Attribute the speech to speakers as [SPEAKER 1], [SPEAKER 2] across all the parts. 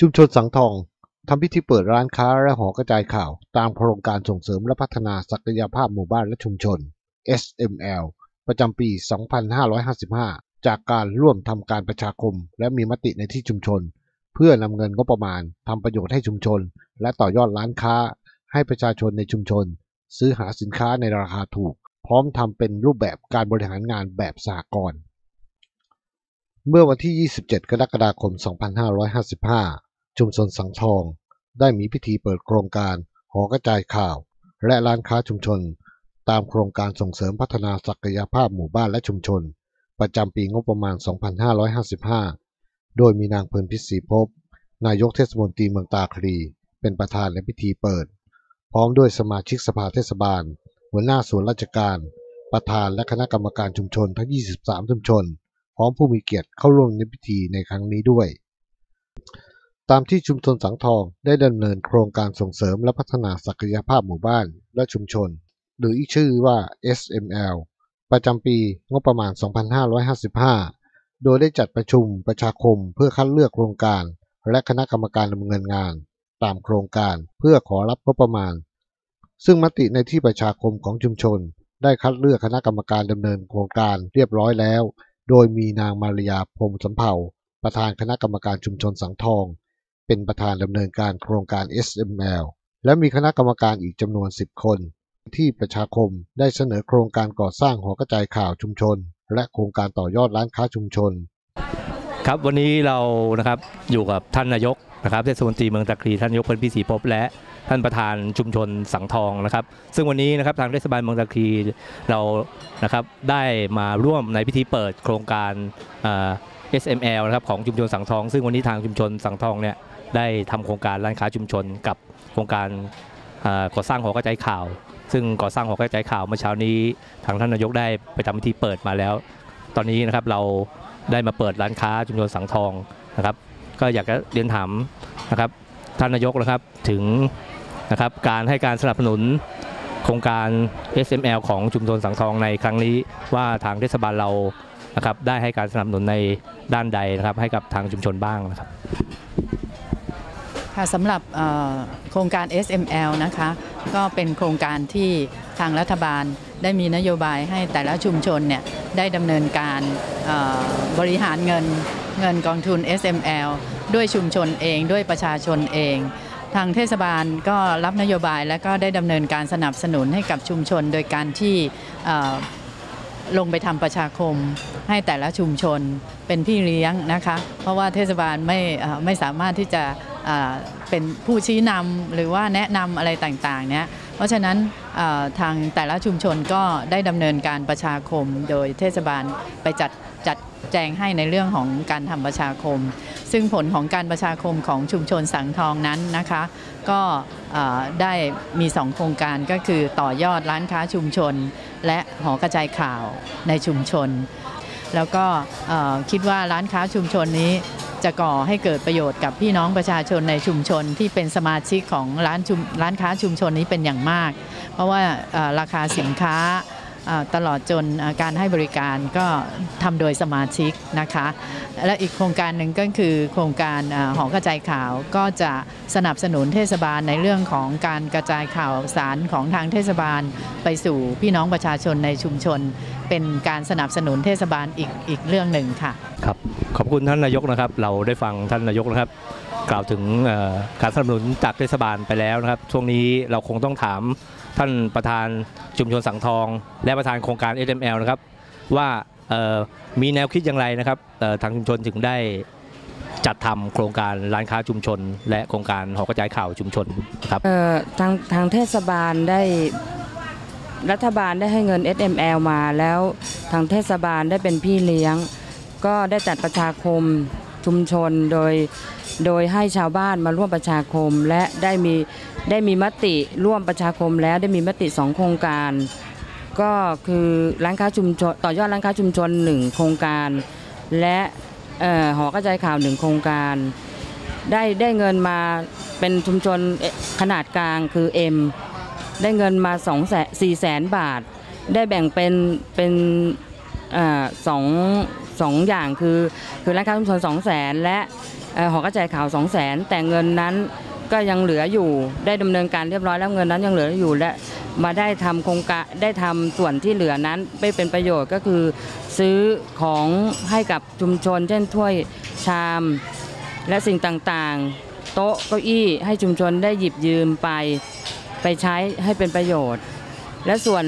[SPEAKER 1] ชุมชนสังทองทำพิธีเปิดร้านค้าและหอกระจายข่าว ตามโครงการส่งเสริมและพัฒนาศักยภาพหมู่บ้านและชุมชน SML ประจำปี 2555 จากการร่วมทำการประชาคม และมีมติในที่ชุมชน เพื่อนำเงินงบประมาณทำประโยชน์ให้ชุมชน และต่อยอดร้านค้า ให้ประชาชนในชุมชน ซื้อหาสินค้าในราคาถูก พร้อมทำเป็นรูปแบบการบริหารงานแบบสหกรณ์ เมื่อวันที่ 27 กรกฎาคม 2555 ชุมชนสังทอง ได้มีพิธีเปิดโครงการหอกระจายข่าว และร้านค้าชุมชน ตามโครงการส่งเสริมพัฒนาศักยภาพหมู่บ้านและชุมชน ประจำปีงบประมาณ 2555 โดยมีนางเพลินพิศรีภพนายกเทศมนตรีเมืองตาคลี เป็นประธานในพิธีเปิด พร้อมด้วยสมาชิกสภาเทศบาล หัวหน้าส่วนราชการ ประธานและคณะกรรมการชุมชนทั้ง 23 ชุมชน พร้อมผู้มีเกียรติเข้าร่วมในพิธีในครั้งนี้ด้วย ตามที่ชุมชนสังทองได้ดำเนินโครงการส่งเสริมและพัฒนาศักยภาพหมู่บ้านและชุมชน หรืออีกชื่อว่า SML ประจำปีงบประมาณ 2555 โดยได้จัดประชุมประชาคมเพื่อคัดเลือกโครงการ และคณะกรรมการดำเนินงาน ตามโครงการเพื่อขอรับงบประมาณ ซึ่งมติในที่ประชาคมของชุมชน ได้คัดเลือกคณะกรรมการดำเนินโครงการเรียบร้อยแล้ว โดยมีนางมารยาพรมสำเภาประธานคณะกรรมการชุมชนสังทอง เป็นประธานดำเนินการโครงการ SML และมีคณะกรรมการอีกจำนวน 10 คน ที่ประชาคมได้เสนอโครงการก่อสร้างหอกระจายข่าวชุมชน และโครงการต่อยอดร้านค้าชุมชน
[SPEAKER 2] ครับวันนี้เรานะครับอยู่กับท่านนายกนะครับเทศมนตรีเมืองตะครีท่านนายกเพลินพิศรีภพและ ท่านประธานชุมชนสังทองนะครับ ซึ่งวันนี้นะครับทางเทศบาลเมืองตะคีเรานะครับได้มาร่วมในพิธีเปิดโครงการ SML นะครับของชุมชนสังทอง ซึ่งวันนี้ทางชุมชนสังทองเนี่ยได้ทำโครงการร้านค้าชุมชนกับโครงการก่อสร้างหอกระจายข่าว ซึ่งก่อสร้างหอกระจายข่าวเมื่อเช้านี้ทางท่านนายกได้ไปทำพิธีเปิดมาแล้ว ตอนนี้นะครับเราได้มาเปิดร้านค้าชุมชนสังทองนะครับ ก็อยากจะเรียนถามนะครับ ท่านนายกนะครับถึงนะครับการให้การสนับสนุนโครงการ SML ของชุมชนสังทองในครั้งนี้ว่าทางเทศบาลเรานะครับได้ให้การสนับสนุนในด้านใดนะครับให้กับทางชุมชนบ้างนะครับ
[SPEAKER 3] ค่ะสำหรับโครงการ SML นะคะก็เป็นโครงการที่ทางรัฐบาลได้มีนโยบายให้แต่ละชุมชนเนี่ยได้ดำเนินการบริหารเงินเงินกองทุน SML ด้วยชุมชนเองด้วยประชาชนเอง ทางเทศบาลก็รับนโยบายและก็ได้ดำเนินการสนับสนุนให้กับชุมชน โดยการที่ลงไปทำประชาคมให้แต่ละชุมชนเป็นพี่เลี้ยงนะคะ เพราะว่าเทศบาลไม่ไม่สามารถที่จะเป็นผู้ชี้นำหรือว่าแนะนำอะไรต่างๆเนี่ยเพราะฉะนั้นทางแต่ละชุมชนก็ได้ดำเนินการประชาคม โดยเทศบาลไปจัดจัด จงให้ในเรื่องของการทำประชาคม ซึ่งผลของการประชาคมของชุมชนสังทองนั้นนะคะ ก็ได้มี 2 โครงการก็คือต่อยอดร้านค้าชุมชน และหอกระจายข่าวในชุมชน แล้วก็คิดว่าร้านค้าชุมชนนี้จะก่อให้เกิดประโยชน์กับพี่น้องประชาชนในชุมชนที่เป็นสมาชิกของร้านชุมร้านค้าชุมชนนี้เป็นอย่างมาก เพราะว่าราคาสินค้า ตลอดจนการให้บริการก็ทำโดยสมาชิกนะคะ และอีกโครงการหนึ่งก็คือโครงการเอ่อหอกระจายข่าวก็จะสนับสนุนเทศบาลในเรื่องของการกระจายข่าวสารของทางเทศบาลไปสู่พี่น้องประชาชนในชุมชน เป็นการสนับสนุนเทศบาลอีกอีกเรื่องหนึ่งค่ะ
[SPEAKER 2] ครับขอบคุณท่านนายกนะครับ เราได้ฟังท่านนายกนะครับ กล่าวถึงการสนับสนุนจากเทศบาลไปแล้วนะครับ ช่วงนี้เราคงต้องถามท่านประธานชุมชนสังทอง และประธานโครงการ SML นะครับ ว่ามีแนวคิดอย่างไรนะครับทางชุมชนถึงได้จัดทำโครงการร้านค้าชุมชน และโครงการหอกระจายข่าวชุมชนครับ
[SPEAKER 4] ทางทางเทศบาลได้รัฐบาลได้ให้เงิน SML มาแล้วทางเทศบาลได้เป็นพี่เลี้ยง ก็ได้จัดประชาคม ชุมชนโดยโดยให้ชาวบ้านมาร่วมประชาคมและได้มีได้มีมติร่วมประชาคมแล้วได้มีมติสองโครงการ ก็คือร้านค้าชุมชนต่อยอดร้านค้าชุมชนหนึ่งโครงการ และออหอกระจายข่าวหนึ่งโครงการ ได้ได้เงินมาเป็นชุมชนขนาดกลางคือ M ได้เงินมา2แสน4แสนบาท ได้แบ่งเป็นเป็นอสอง สองอย่างคือคือร้านค้าชุมชน2แสนและหอกระจายข่าว2 0 0แสนแต่เงินนั้นก็ยังเหลืออยู่ได้ดำเนินการเรียบร้อยแล้วเงินนั้นยังเหลืออยู่และมาได้ทำโครงการได้ทำส่วนที่เหลือนั้นไม่เป็นประโยชน์ก็คือ ซื้อของให้กับชุมชน เช่นถ้วยชาม และสิ่งต่างๆ โต๊ะเก้าอี้ให้ชุมชนได้หยิบยืมไป ไปใช้ให้เป็นประโยชน์ และส่วน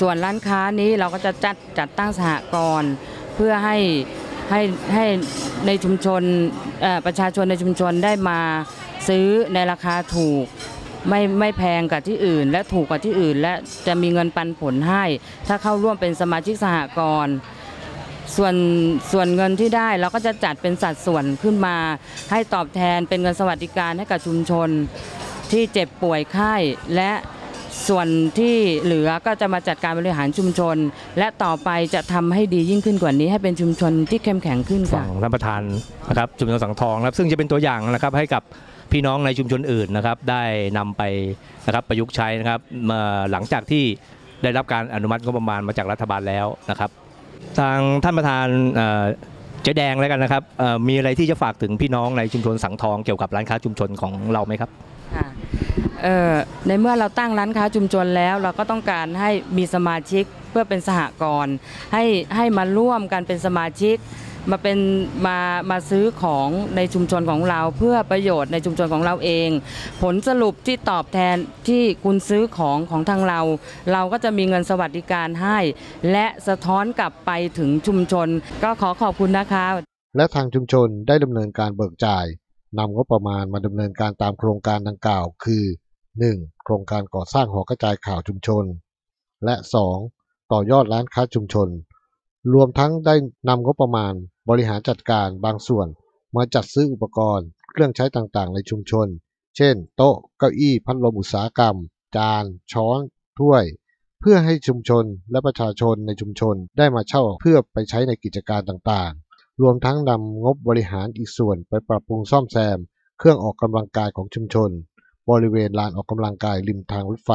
[SPEAKER 4] ส่วนร้านค้านี้เราก็จะจัดจัดตั้งสหกรณ์เพื่อให้ให้ให้ในชุมชนประชาชนในชุมชนได้มาซื้อในราคาถูกไม่ไม่แพงกว่าที่อื่น และถูกกว่าที่อื่น และจะมีเงินปันผลให้ ถ้าเข้าร่วมเป็นสมาชิกสหกรณ์ส่วนส่วนเงินที่ได้เราก็จะจัดเป็นสัดส่วนขึ้นมา ให้ตอบแทนเป็นเงินสวัสดิการให้กับชุมชนที่เจ็บป่วยไข้และ ส่วนที่เหลือก็จะมาจัดการบริหารชุมชน และต่อไปจะทำให้ดียิ่งขึ้นกว่านี้ ให้เป็นชุมชนที่เข้มแข็งขึ้นค่ะ
[SPEAKER 2] ฝั่งท่านประธานนะครับชุมชนสังทองครับซึ่งจะเป็นตัวอย่างนะครับให้กับพี่น้องในชุมชนอื่นนะครับ ได้นำไปนะครับประยุกต์ใช้นะครับมื่อหลังจากที่ได้รับการอนุมัติงบประมาณมาจากรัฐบาลแล้วนะครับ ทางท่านประธานเจ๊แดงแล้วกันนะครับมีอะไรที่จะฝากถึงพี่น้องในชุมชนสังทองเกี่ยวกับร้านค้าชุมชนของเราไหมครับ
[SPEAKER 4] ในเมื่อเราตั้งร้านค้าชุมชนแล้วเราก็ต้องการให้มีสมาชิกเพื่อเป็นสหกรณ์ให้ให้มาร่วมกันเป็นสมาชิกมาเป็นมามาซื้อของในชุมชนของเราเพื่อประโยชน์ในชุมชนของเราเอง ผลสรุปที่ตอบแทนที่คุณซื้อของของทางเรา เราก็จะมีเงินสวัสดิการให้ และสะท้อนกลับไปถึงชุมชน ก็ขอขอบคุณนะคะ
[SPEAKER 1] และทางชุมชนได้ดำเนินการเบิกจ่าย นำงบประมาณมาดำเนินการตามโครงการดังกล่าว คือ 1. โครงการก่อสร้างหอกระจายข่าวชุมชน และ 2. ต่อยอดร้านค้าชุมชน รวมทั้งได้นำงบประมาณบริหารจัดการบางส่วน มาจัดซื้ออุปกรณ์ เครื่องใช้ต่างๆ ในชุมชน เช่น โต๊ะ เก้าอี้ พัดลมอุตสาหกรรม จาน ช้อน ถ้วย เพื่อให้ชุมชนและประชาชนในชุมชนได้มาเช่าเพื่อไปใช้ในกิจการต่างๆ รวมทั้งนำงบบริหารอีกส่วนไปปรับปรุงซ่อมแซมเครื่องออกกำลังกายของชุมชน บริเวณลานออกกำลังกายริมทางรถไฟ